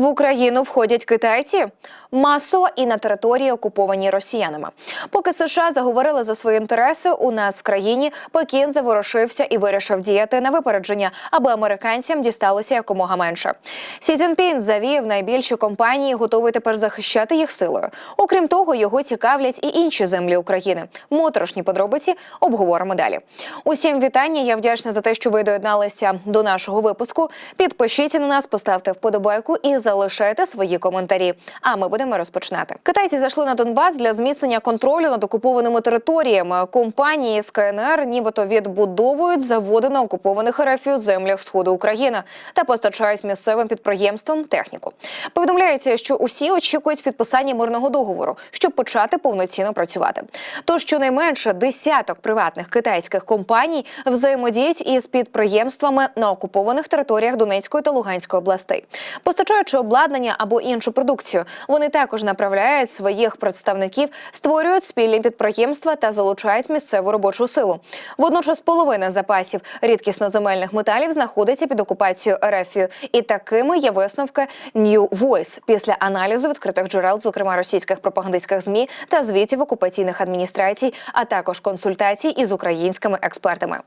В Україну входять китайці масово і на території окуповані росіянами. Поки США заговорили за свої інтереси, у нас в країні Пекін заворушився і вирішив діяти на випередження, аби американцям дісталося якомога менше. Сі Цзіньпін завів найбільші компанії, готовий тепер захищати їх силою. Окрім того, його цікавлять і інші землі України. Моторошні подробиці обговоримо далі. Усім вітання. Я вдячна за те, що ви доєдналися до нашого випуску. Підпишіться на нас, поставте вподобайку і залишайте свої коментарі. А ми будемо розпочинати. Китайці зайшли на Донбас для зміцнення контролю над окупованими територіями. Компанії з КНР нібито відбудовують заводи на окупованих РФ землях сходу України та постачають місцевим підприємствам техніку. Повідомляється, що усі очікують підписання мирного договору, щоб почати повноцінно працювати. Тож щонайменше десяток приватних китайських компаній взаємодіють із підприємствами на окупованих територіях Донецької та Луганської областей, постачаючи обладнання або іншу продукцію. Вони також направляють своїх представників, створюють спільні підприємства та залучають місцеву робочу силу. Водночас половина запасів рідкісноземельних металів знаходиться під окупацією РФ. І такими є висновки New Voice після аналізу відкритих джерел, зокрема російських пропагандистських змі та звітів окупаційних адміністрацій, а також консультацій із українськими експертами.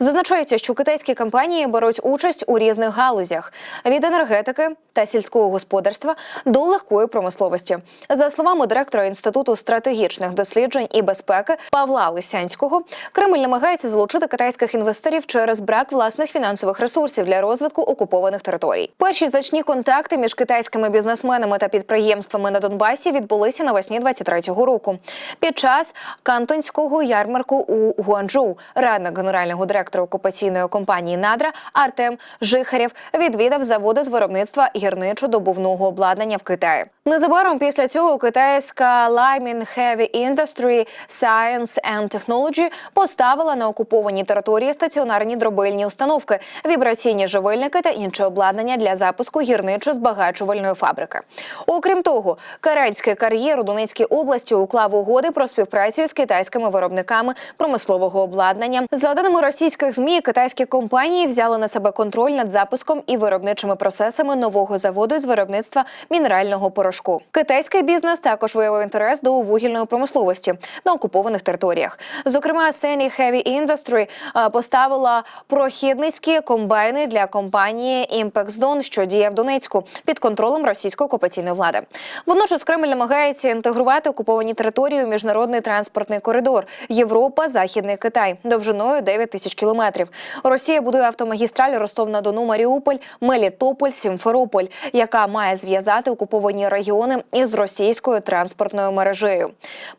Зазначається, що китайські компанії беруть участь у різних галузях від енергетики та сільського господарства до легкої промисловості. За словами директора інституту стратегічних досліджень і безпеки Павла Лисянського, Кремль намагається залучити китайських інвесторів через брак власних фінансових ресурсів для розвитку окупованих територій. Перші значні контакти між китайськими бізнесменами та підприємствами на Донбасі відбулися навесні 23-го року. Під час кантонського ярмарку у Гуанчжоу радник генерального директора окупаційної компанії Надра Артем Жихарєв відвідав заводи з виробництва гірничо-добувного обладнання в Китаї. Незабаром після цього китайська Lymin Heavy Industry Science and Technology поставила на окупованій території стаціонарні дробильні установки, вібраційні живильники та інше обладнання для запуску гірничо-збагачувальної фабрики. Окрім того, каранський кар'єр у Донецькій області уклав угоди про співпрацю з китайськими виробниками промислового обладнання. За даними російських змі, китайські компанії взяли на себе контроль над запуском і виробничими процесами нового заводу з виробництва мінерального порошку. Китайський бізнес також виявив інтерес до вугільної промисловості на окупованих територіях. Зокрема, Seni Heavy Industry поставила прохідницькі комбайни для компанії Impexdon, що діє в Донецьку під контролем російської окупаційної влади. Водночас Кремль намагається інтегрувати окуповані території у міжнародний транспортний коридор Європа, Західний Китай довжиною 9 тисяч кілометрів. Росія будує автомагістраль Ростов-на-Дону, Маріуполь, Мелітополь, Сімферополь, яка має зв'язати окуповані регіони із російською транспортною мережею.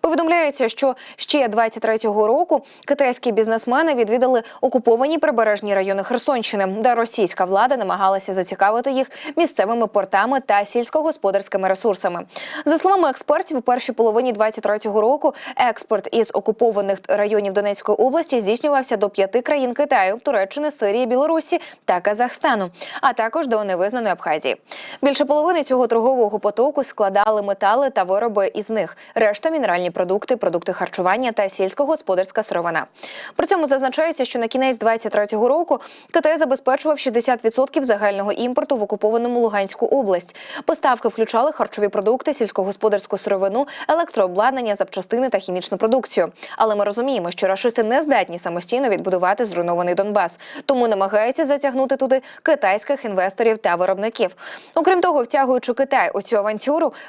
Повідомляється, що ще 23-го року китайські бізнесмени відвідали окуповані прибережні райони Херсонщини, де російська влада намагалася зацікавити їх місцевими портами та сільськогосподарськими ресурсами. За словами експертів, у першій половині 23-го року експорт із окупованих районів Донецької області здійснювався до п'яти країн Китаю, Туреччини, Сирії, Білорусі та Казахстану, а також до невизнаної Абхазії. Більше половини цього торгового потоку складали метали та вироби із них, решта мінеральні продукти, продукти харчування та сільськогосподарська сировина. При цьому зазначається, що на кінець 23-го року Китай забезпечував 60% загального імпорту в окупованому Луганську область. Поставки включали харчові продукти, сільськогосподарську сировину, електрообладнання, запчастини та хімічну продукцію. Але ми розуміємо, що рашисти не здатні самостійно відбудувати зруйнований Донбас, тому намагаються затягнути туди китайських інвесторів та виробників. Окрім того, втягуючи Китай у цю авантюру,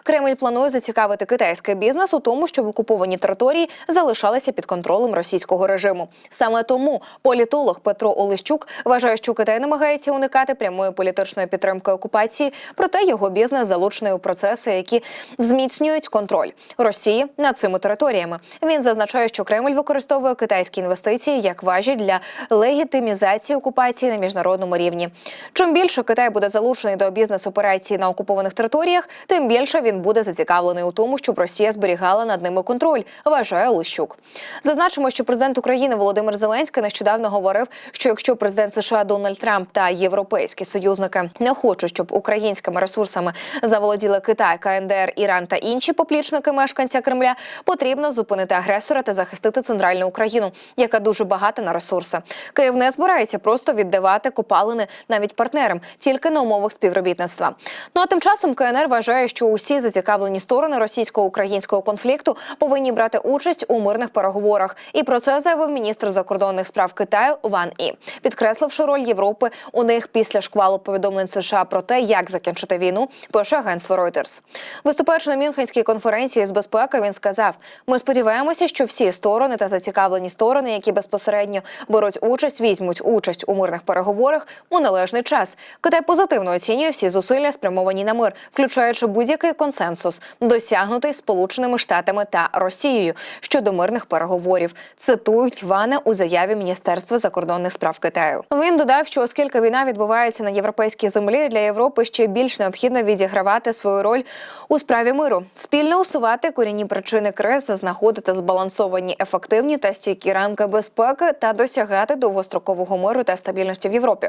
Кремль планує зацікавити китайський бізнес у тому, щоб окуповані території залишалися під контролем російського режиму. Саме тому політолог Петро Олещук вважає, що Китай намагається уникати прямої політичної підтримки окупації, проте його бізнес залучений у процеси, які зміцнюють контроль Росії над цими територіями. Він зазначає, що Кремль використовує китайські інвестиції як важі для легітимізації окупації на міжнародному рівні. Чим більше Китай буде залучений до бізнес-операцій на окупованих територіях, тим тим більше він буде зацікавлений у тому, щоб Росія зберігала над ними контроль. Вважає Лущук. Зазначимо, що президент України Володимир Зеленський нещодавно говорив, що якщо президент США Дональд Трамп та європейські союзники не хочуть, щоб українськими ресурсами заволоділи Китай, КНДР, Іран та інші поплічники мешканця Кремля, потрібно зупинити агресора та захистити центральну Україну, яка дуже багата на ресурси. Київ не збирається просто віддавати копалини навіть партнерам, тільки на умовах співробітництва. Ну а тим часом КНР вважає, що усі зацікавлені сторони російсько-українського конфлікту повинні брати участь у мирних переговорах. І про це заявив міністр закордонних справ Китаю Ван І, підкресливши роль Європи у них після шквалу повідомлень США про те, як закінчити війну. Пише агентство Reuters. Виступаючи на Мюнхенській конференції з безпеки, він сказав: Ми сподіваємося, що всі сторони та зацікавлені сторони, які безпосередньо беруть участь, візьмуть участь у мирних переговорах у належний час. Китай позитивно оцінює всі зусилля, спрямовані на мир, включаючи будь-який консенсус, досягнутий Сполученими Штатами та Росією щодо мирних переговорів. Цитують Ване у заяві Міністерства закордонних справ Китаю. Він додав, що оскільки війна відбувається на європейській землі, для Європи ще більш необхідно відігравати свою роль у справі миру, спільно усувати корінні причини кризи, знаходити збалансовані, ефективні та стійкі рамки безпеки та досягати довгострокового миру та стабільності в Європі.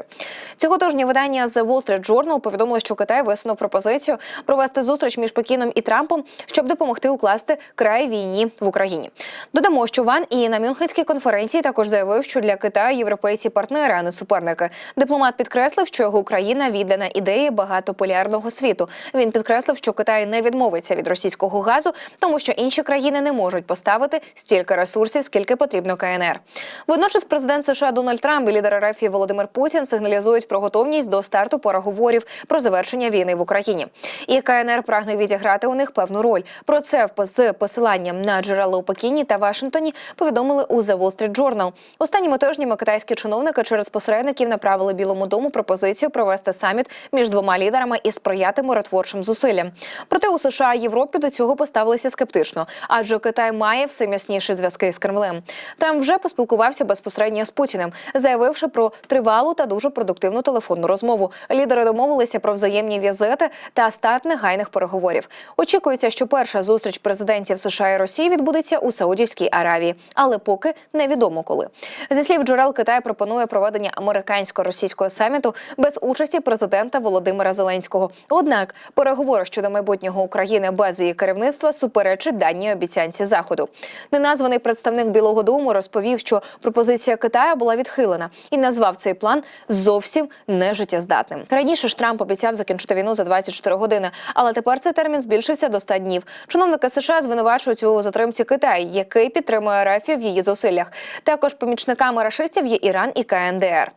Цього тижня видання The Wall Street Journal повідомило, що Китай висунув пропозицію провести зустріч між Пекіном і Трампом, щоб допомогти укласти край війні в Україні. Додамо, що Ван і на Мюнхенській конференції також заявив, що для Китаю європейці партнери, а не суперники. Дипломат підкреслив, що його Україна віддана ідеї багатополярного світу. Він підкреслив, що Китай не відмовиться від російського газу, тому що інші країни не можуть поставити стільки ресурсів, скільки потрібно КНР. Водночас, президент США Дональд Трамп і лідер РФ Володимир Путін сигналізують про готовність до старту переговорів про завершення війни в Україні. І КНР прагне відіграти у них певну роль. Про це з посиланням на джерела у Пекіні та Вашингтоні повідомили у The Wall Street Journal. Останніми тижнями китайські чиновники через посередників направили Білому дому пропозицію провести саміт між двома лідерами і сприяти миротворчим зусиллям. Проте у США і Європі до цього поставилися скептично, адже Китай має все міцніші зв'язки з Кремлем. Трамп вже поспілкувався безпосередньо з Путіним, заявивши про тривалу та дуже продуктивну телефонну розмову. Лідери домовилися про взаємні візити та старт негайних переговорів. Очікується, що перша зустріч президентів США і Росії відбудеться у Саудівській Аравії, але поки невідомо коли. Зі слів джерел Китай пропонує проведення американсько-російського саміту без участі президента Володимира Зеленського. Однак переговори щодо майбутнього України без її керівництва суперечить даній обіцянці заходу. Неназваний представник Білого Дому розповів, що пропозиція Китаю була відхилена і назвав цей план зовсім нежиттєздатним. Раніше ж Трамп обіцяв закінчити війну за 24 години, але тепер цей термін збільшився до 100 днів. Чиновники США звинувачують у затримці Китай, який підтримує РФ в її зусиллях. Також помічниками рашистів є Іран і КНДР.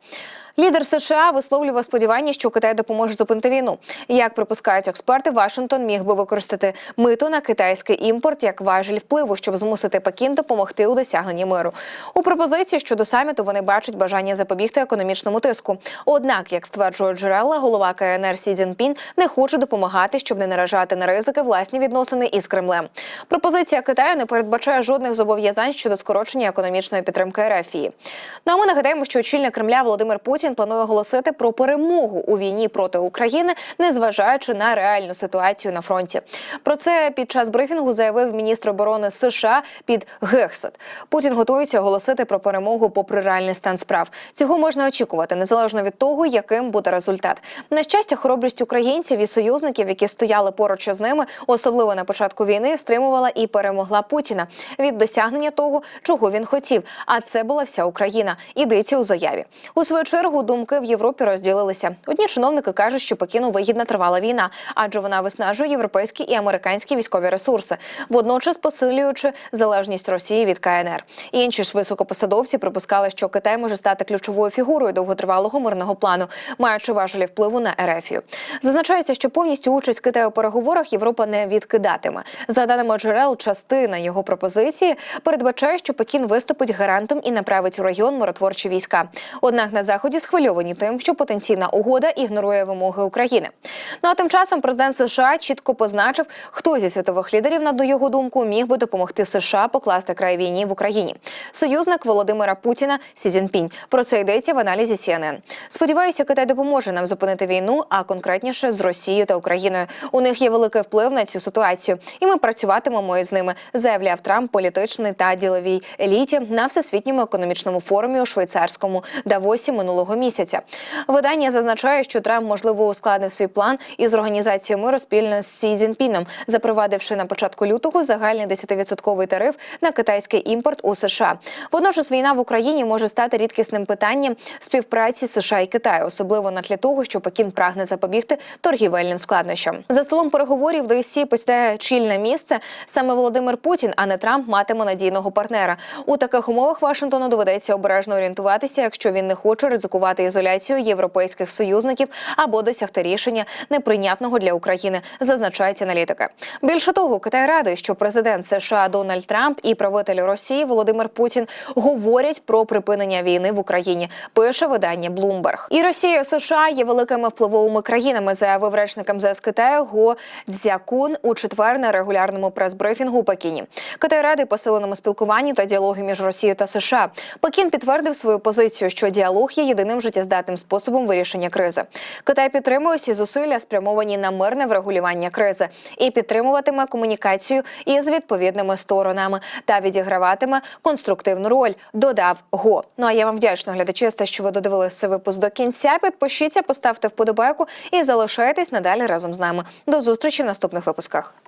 Лідер США висловлював сподівання, що Китай допоможе зупинити війну. Як припускають експерти, Вашингтон міг би використати мито на китайський імпорт як важіль впливу, щоб змусити Пекін допомогти у досягненні миру. У пропозиції щодо саміту вони бачать бажання запобігти економічному тиску. Однак, як стверджують джерела, голова КНР Сі Цзіньпін не хоче допомагати, щоб не наражати на ризики власні відносини із Кремлем. Пропозиція Китаю не передбачає жодних зобов'язань щодо скорочення економічної підтримки РФІ. Ну а ми нагадаємо, що очільник Кремля Володимир Путін планує оголосити про перемогу у війні проти України, незважаючи на реальну ситуацію на фронті. Про це під час брифінгу заявив міністр оборони США під Гексет. Путін готується оголосити про перемогу попри реальний стан справ. Цього можна очікувати незалежно від того, яким буде результат. На щастя, хоробрість українців і союзників, які стояли поруч із ними, особливо на початку війни, стримувала і перемогла Путіна від досягнення того, чого він хотів. А це була вся Україна. Ідеться у заяві. У свою чергу думки в Європі розділилися. Одні чиновники кажуть, що Пекіну вигідна тривала війна, адже вона виснажує європейські і американські військові ресурси, водночас посилюючи залежність Росії від КНР. Інші ж високопосадовці припускали, що Китай може стати ключовою фігурою довготривалого мирного плану, маючи важелі впливу на Ерефію. Зазначається, що повністю участь Китаю у переговорах Європа не відкидатиме. За даними джерел, частина його пропозиції передбачає, що Пекін виступить гарантом і направить у регіон миротворчі війська. Однак на заході схвильовані тим, що потенційна угода ігнорує вимоги України. Ну а тим часом президент США чітко позначив, хто зі світових лідерів, на його думку, міг би допомогти США покласти край війні в Україні. Союзник Володимира Путіна Сі Цзіньпінь. Про це йдеться в аналізі CNN. Сподіваюся, Китай допоможе нам зупинити війну, а конкретніше з Росією та Україною. У них є великий вплив на цю ситуацію, і ми працюватимемо із ними. Заявляв Трамп політичний та діловій еліті на всесвітньому економічному форумі у швейцарському Давосі минулого місяця. Видання зазначає, що Трамп можливо ускладнив свій план із організацією миру спільно з Сі Цзіньпіном, запровадивши на початку лютого загальний 10% тариф на китайський імпорт у США. Водночас війна в Україні може стати рідкісним питанням співпраці США і Китаю, особливо на тлі того, що Пекін прагне запобігти торгівельним складнощам. За столом переговорів до ДСІ посідає чільне місце. Саме Володимир Путін, а не Трамп, матиме надійного партнера. У таких умовах Вашингтону доведеться обережно орієнтуватися, якщо він не хоче ризикувати ізоляцію європейських союзників або досягти рішення неприйнятного для України, зазначають аналітики. Більше того, Китай радий, що президент США Дональд Трамп і правитель Росії Володимир Путін говорять про припинення війни в Україні. Пише видання Bloomberg. І Росія США є великими впливовими країнами, заявив речник МЗС Китаю Го Цзякун у четвер на регулярному прес-брифінгу у Пекіні. Китай радий посиленому спілкуванню та діалогу між Росією та США. Пекін підтвердив свою позицію, що діалог є єдиним життєздатним способом вирішення кризи. Китай підтримує всі зусилля, спрямовані на мирне врегулювання кризи, і підтримуватиме комунікацію із відповідними сторонами та відіграватиме конструктивну роль. Додав Го. Ну а я вам вдячна глядачі, за що ви додивилися цей випуск до кінця. Підпишіться, поставте вподобайку і залишайтесь надалі разом з нами. До зустрічі в наступних випусках.